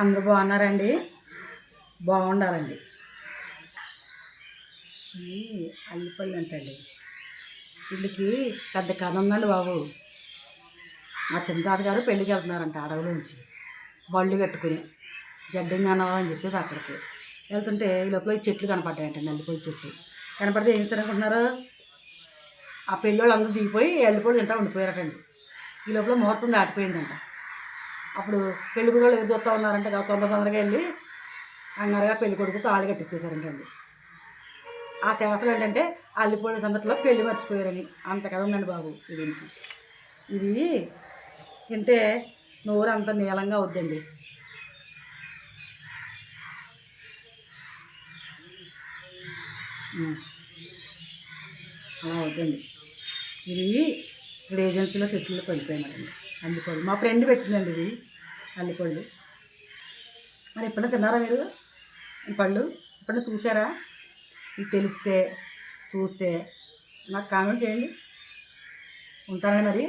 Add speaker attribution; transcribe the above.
Speaker 1: అందరూ బాగున్నారండి? బాగుండాలండి. అల్లిపల్లి అంటండి వీళ్ళకి పెద్ద కథ ఉందండి బాబు. మా చిన్న గారు పెళ్ళికి వెళ్తున్నారంట అడవిలోంచి. బళ్ళు కట్టుకుని. జడ్డింగానో అని చెప్పేసి అక్కడికి. వెళ్తుంటే ఈ లోపల చెట్లు కనపడ్డాయంట నల్లిపల్లి చెట్లు. కనపడితే ఏం సరే ఆ పెళ్ళోళ్ళు అందరూ దిగిపోయి వెళ్ళిపోయి తింటా ఉండిపోయారటండి. ఈ లోపల ముహూర్తం దాటిపోయిందంట. అప్పుడు పెళ్ళి కూడా ఎదురు చూస్తూ ఉన్నారంటే తొందర తొందరగా వెళ్ళి అంగారుగా పెళ్ళి కొడుకు తాళి కట్టించేశారంటండి ఆ శాస్త్రం ఏంటంటే అల్లిపోయిన సందట్లో పెళ్ళి మర్చిపోయారని. అంత కథ ఉందండి బాబు. ఇది ఇది తింటే నోరు అంత నీలంగా అవుద్దండి. అలా అవుద్దండి. ఇది ఇక్కడ ఏజెన్సీలో చెట్లు పడిపోయినారండి. అల్లిపళ్ళు మా ఫ్రెండ్ పెట్టిందండి ఇది. అల్లిపళ్ళు మరి ఎప్పుడైనా తిన్నారా మీరు? ఈ పళ్ళు ఎప్పుడైనా చూసారా? ఇది తెలిస్తే చూస్తే నాకు కామెంట్ చేయండి. ఉంటారా మరి?